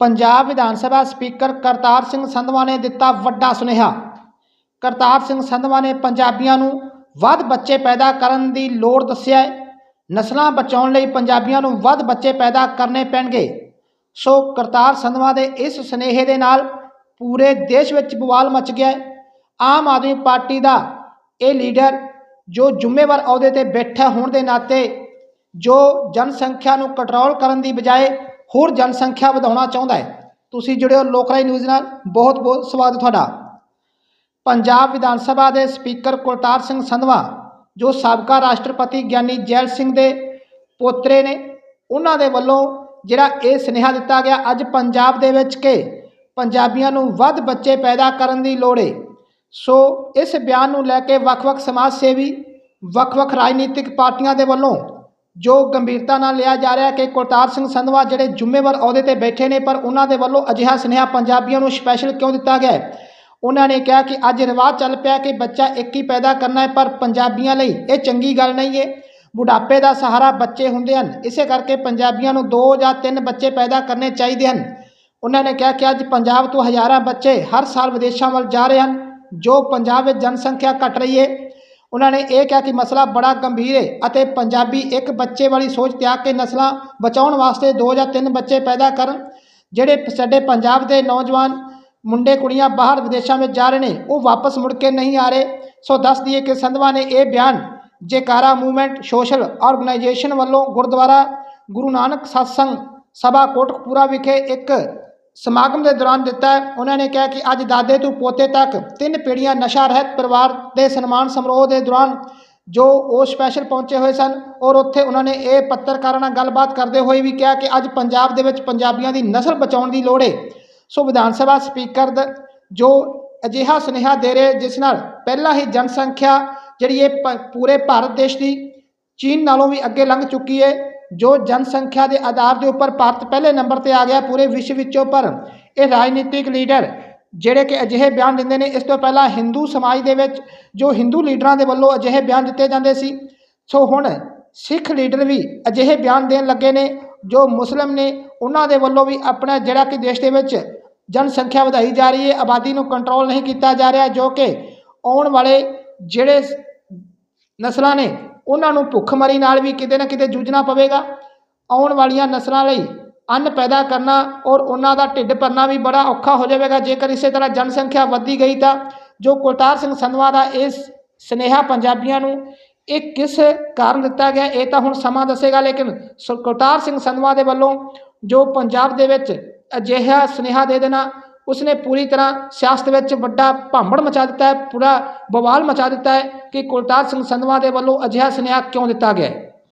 Punjab Vidhan Sabha speaker Kartar Singh Sandhwan ਨੇ ਦਿੱਤਾ ਵੱਡਾ ਸੁਨੇਹਾ। ਕਰਤਾਰ ਸਿੰਘ ਸੰਧਵਾ ਨੇ ਪੰਜਾਬੀਆਂ ਨੂੰ ਵੱਧ ਬੱਚੇ ਪੈਦਾ ਕਰਨ ਦੀ ਲੋੜ ਦੱਸਿਆ ਨਸਲਾਂ ਬਚਾਉਣ ਲਈ ਪੰਜਾਬੀਆਂ ਨੂੰ ਵੱਧ ਬੱਚੇ ਪੈਦਾ ਕਰਨੇ ਪੈਣਗੇ। ਸੋ ਕਰਤਾਰ ਸੰਧਵਾ ਦੇ ਇਸ ਸੁਨੇਹੇ ਦੇ ਨਾਲ ਪੂਰੇ ਦੇਸ਼ ਵਿੱਚ ਬਵਾਲ ਮਚ ਗਿਆ ਆਮ ਆਦਮੀ ਪਾਰਟੀ ਦਾ ਇਹ ਲੀਡਰ ਜੋ ਜ਼ਿੰਮੇਵਾਰ ਅਹੁਦੇ ਤੇ ਬੈਠਾ ਹੋਣ ਦੇ ਨਾਤੇ ਜੋ ਜਨਸੰਖਿਆ ਨੂੰ ਕੰਟਰੋਲ ਕਰਨ ਦੀ ਬਜਾਏ ਹੋਰ ਜਨਸੰਖਿਆ ਵਧਾਉਣਾ ਚਾਹੁੰਦਾ ਹੈ। ਤੁਸੀਂ ਜੁੜਿਓ ਹੋ ਲੋਕਰਾਈ ਨਿਊਜ਼ ਨਾਲ। ਬਹੁਤ ਬਹੁਤ ਸਵਾਗਤ ਤੁਹਾਡਾ। ਪੰਜਾਬ ਵਿਧਾਨ ਸਭਾ ਦੇ ਸਪੀਕਰ ਕੁਲਤਾਰ ਸਿੰਘ ਸੰਧਵਾ, ਜੋ ਸਾਬਕਾ ਰਾਸ਼ਟਰਪਤੀ ਗਿਆਨੀ ਜੈਲ ਸਿੰਘ ਦੇ ਪੋਤਰੇ ਨੇ, ਉਹਨਾਂ ਦੇ ਵੱਲੋਂ ਜਿਹੜਾ ਇਹ ਸੁਨੇਹਾ ਦਿੱਤਾ ਗਿਆ, ਅੱਜ ਪੰਜਾਬ ਦੇ ਵਿੱਚ ਕਿ ਪੰਜਾਬੀਆਂ ਨੂੰ ਵੱਧ ਬੱਚੇ ਪੈਦਾ ਕਰਨ ਦੀ ਲੋੜ ਏ। ਸੋ ਇਸ ਬਿਆਨ ਨੂੰ ਲੈ ਕੇ ਵੱਖ-ਵੱਖ ਸਮਾਜ ਸੇਵੀ, ਵੱਖ-ਵੱਖ ਰਾਜਨੀਤਿਕ ਪਾਰਟੀਆਂ ਦੇ ਵੱਲੋਂ ਜੋ ਗੰਭੀਰਤਾ ਨਾਲ ਲਿਆ ਜਾ ਰਿਹਾ ਕਿ ਕੁਲਤਾਰ ਸਿੰਘ ਸੰਧਵਾ ਜਿਹੜੇ ਜ਼ਿੰਮੇਵਾਰ ਅਹੁਦੇ ਤੇ ਬੈਠੇ ਨੇ, ਪਰ ਉਹਨਾਂ ਦੇ ਵੱਲੋਂ ਅਜਿਹਾ ਸੁਨੇਹਾ ਪੰਜਾਬੀਆਂ ਨੂੰ ਸਪੈਸ਼ਲ ਕਿਉਂ ਦਿੱਤਾ ਗਿਆ ਉਹਨਾਂ ਨੇ ਕਿਹਾ ਕਿ ਅੱਜ ਰਿਵਾਜ ਚੱਲ ਪਿਆ ਕਿ ਬੱਚਾ ਇੱਕ ਹੀ ਪੈਦਾ ਕਰਨਾ ਹੈ, ਪਰ ਪੰਜਾਬੀਆਂ ਲਈ ਇਹ ਚੰਗੀ ਗੱਲ ਨਹੀਂ ਹੈ। ਬੁਢਾਪੇ ਦਾ ਸਹਾਰਾ ਬੱਚੇ ਹੁੰਦੇ ਹਨ। ਇਸੇ ਕਰਕੇ ਪੰਜਾਬੀਆਂ ਨੂੰ ਦੋ ਜਾਂ ਤਿੰਨ ਬੱਚੇ ਪੈਦਾ ਕਰਨੇ ਚਾਹੀਦੇ ਹਨ। ਉਹਨਾਂ ਨੇ ਕਿਹਾ ਕਿ ਅੱਜ ਪੰਜਾਬ ਤੋਂ ਹਜ਼ਾਰਾਂ ਬੱਚੇ ਹਰ ਸਾਲ ਵਿਦੇਸ਼ਾਂ ਵੱਲ ਜਾ ਰਹੇ ਹਨ, ਜੋ ਪੰਜਾਬ ਵਿੱਚ ਜਨਸੰਖਿਆ ਘਟ ਰਹੀ ਹੈ। ਉਹਨਾਂ ਨੇ ਇਹ ਕਿਹਾ ਕਿ ਮਸਲਾ ਬੜਾ ਗੰਭੀਰ ਹੈ ਅਤੇ ਪੰਜਾਬੀ ਇੱਕ ਬੱਚੇ ਵਾਲੀ ਸੋਚ ਤਿਆਗ ਕੇ ਨਸਲਾਂ ਬਚਾਉਣ ਵਾਸਤੇ ਦੋ ਜਾਂ ਤਿੰਨ ਬੱਚੇ ਪੈਦਾ ਕਰਨ ਜਿਹੜੇ ਸਾਡੇ ਪੰਜਾਬ ਦੇ ਨੌਜਵਾਨ ਮੁੰਡੇ ਕੁੜੀਆਂ ਬਾਹਰ ਵਿਦੇਸ਼ਾਂ ਵਿੱਚ ਜਾ ਰਹੇ ਨੇ, ਉਹ ਵਾਪਸ ਮੁੜ ਕੇ ਨਹੀਂ ਆ ਰਹੇ। ਸੋ ਦੱਸ ਦਈਏ ਕਿ ਸੰਧਵਾ ਨੇ ਇਹ ਬਿਆਨ ਜੇਕਾਰਾ ਮੂਵਮੈਂਟ, ਸੋਸ਼ਲ ਆਰਗੇਨਾਈਜੇਸ਼ਨ ਵੱਲੋਂ ਗੁਰਦੁਆਰਾ ਗੁਰੂ ਨਾਨਕ ਸਤਸੰਗ ਸਭਾ ਕੋਟਕਪੂਰਾ ਵਿਖੇ ਇੱਕ ਸਮਾਗਮ ਦੇ ਦੌਰਾਨ ਦਿੱਤਾ, ਉਹਨਾਂ ਨੇ ਕਿਹਾ ਕਿ ਅੱਜ ਦਾਦੇ ਤੋਂ ਪੋਤੇ ਤੱਕ ਤਿੰਨ ਪੀੜ੍ਹੀਆਂ ਨਸ਼ਾ ਰਹਿਤ ਪਰਿਵਾਰ ਦੇ ਸਨਮਾਨ ਸਮਾਰੋਹ ਦੇ ਦੌਰਾਨ ਜੋ ਉਹ ਸਪੈਸ਼ਲ ਪਹੁੰਚੇ ਹੋਏ ਸਨ ਔਰ ਉੱਥੇ ਉਹਨਾਂ ਨੇ ਇਹ ਪੱਤਰਕਾਰਾਂ ਨਾਲ ਗੱਲਬਾਤ ਕਰਦੇ ਹੋਏ ਵੀ ਕਿਹਾ ਕਿ ਅੱਜ ਪੰਜਾਬ ਦੇ ਵਿੱਚ ਪੰਜਾਬੀਆਂ ਦੀ ਨਸਲ ਬਚਾਉਣ ਦੀ ਲੋੜ ਹੈ ਸੋ ਵਿਧਾਨ ਸਭਾ ਸਪੀਕਰ ਦਾ ਜੋ ਅਜਿਹਾ ਸੁਨੇਹਾ ਦੇ ਰਹੇ ਜਿਸ ਨਾਲ ਪਹਿਲਾਂ ਹੀ ਜਨਸੰਖਿਆ ਜਿਹੜੀ ਇਹ ਪੂਰੇ ਭਾਰਤ ਦੇਸ਼ ਦੀ ਚੀਨ ਨਾਲੋਂ ਵੀ ਅੱਗੇ ਲੰਘ ਚੁੱਕੀ ਹੈ ਜੋ ਜਨਸੰਖਿਆ ਦੇ ਆਧਾਰ ਦੇ ਉੱਪਰ ਭਾਰਤ ਪਹਿਲੇ ਨੰਬਰ ਤੇ ਆ ਗਿਆ ਪੂਰੇ ਵਿਸ਼ਵ ਵਿੱਚੋਂ ਪਰ ਇਹ ਰਾਜਨੀਤਿਕ ਲੀਡਰ ਜਿਹੜੇ ਕਿ ਅਜਿਹੇ ਬਿਆਨ ਦਿੰਦੇ ਨੇ, ਇਸ ਤੋਂ ਪਹਿਲਾਂ ਹਿੰਦੂ ਸਮਾਜ ਦੇ ਵਿੱਚ ਜੋ ਹਿੰਦੂ ਲੀਡਰਾਂ ਦੇ ਵੱਲੋਂ ਅਜਿਹੇ ਬਿਆਨ ਦਿੱਤੇ ਜਾਂਦੇ ਸੀ। ਸੋ ਹੁਣ ਸਿੱਖ ਲੀਡਰ ਵੀ ਅਜਿਹੇ ਬਿਆਨ ਦੇਣ ਲੱਗੇ ਨੇ, ਜੋ ਮੁਸਲਿਮ ਨੇ, ਉਹਨਾਂ ਦੇ ਵੱਲੋਂ ਵੀ ਆਪਣਾ ਜਿਹੜਾ ਕਿ ਦੇਸ਼ ਦੇ ਵਿੱਚ ਜਨਸੰਖਿਆ ਵਧਾਈ ਜਾ ਰਹੀ ਹੈ, ਆਬਾਦੀ ਨੂੰ ਕੰਟਰੋਲ ਨਹੀਂ ਕੀਤਾ ਜਾ ਰਿਹਾ, ਜੋ ਕਿ ਆਉਣ ਵਾਲੇ ਜਿਹੜੇ ਨਸਲਾਂ ਨੇ ਉਹਨਾਂ ਨੂੰ ਭੁੱਖਮਰੀ ਨਾਲ ਵੀ ਕਿਤੇ ਨਾ ਕਿਤੇ ਜੂਝਣਾ ਪਵੇਗਾ। ਆਉਣ ਵਾਲੀਆਂ ਨਸਲਾਂ ਲਈ ਅੰਨ ਪੈਦਾ ਕਰਨਾ ਔਰ ਉਹਨਾਂ ਦਾ ਢਿੱਡ ਭਰਨਾ ਵੀ ਬੜਾ ਔਖਾ ਹੋ ਜਾਵੇਗਾ। ਜੇਕਰ ਇਸੇ ਤਰ੍ਹਾਂ ਜਨਸੰਖਿਆ ਵੱਧਦੀ ਗਈ ਤਾਂ ਜੋ ਕੁਲਤਾਰ ਸਿੰਘ ਸੰਧਵਾ ਦਾ ਇਸ ਸਨੇਹਾ ਪੰਜਾਬੀਆਂ ਨੂੰ ਇਹ ਕਿਸ ਕਾਰਨ ਦਿੱਤਾ ਗਿਆ, ਇਹ ਤਾਂ ਹੁਣ ਸਮਾਂ ਦੱਸੇਗਾ, ਲੇਕਿਨ ਸ- ਕੁਲਤਾਰ ਸਿੰਘ ਸੰਧਵਾ ਦੇ ਵੱਲੋਂ ਜੋ ਪੰਜਾਬ ਦੇ ਵਿੱਚ ਅਜਿਹਾ ਸੁਨੇਹਾ ਦੇ ਦੇਣਾ ਉਸਨੇ ਪੂਰੀ ਤਰ੍ਹਾਂ ਸਿਆਸਤ ਵਿੱਚ ਵੱਡਾ ਭਾਂਬੜ ਮਚਾ ਦਿੱਤਾ ਹੈ, ਪੂਰਾ ਬਵਾਲ ਮਚਾ ਦਿੱਤਾ ਹੈ ਕਿ ਕੁਲਤਾਰ ਸਿੰਘ ਸੰਧਵਾ ਦੇ ਵੱਲੋਂ ਅਜਿਹਾ ਸੁਨੇਹਾ ਕਿਉਂ ਦਿੱਤਾ ਗਿਆ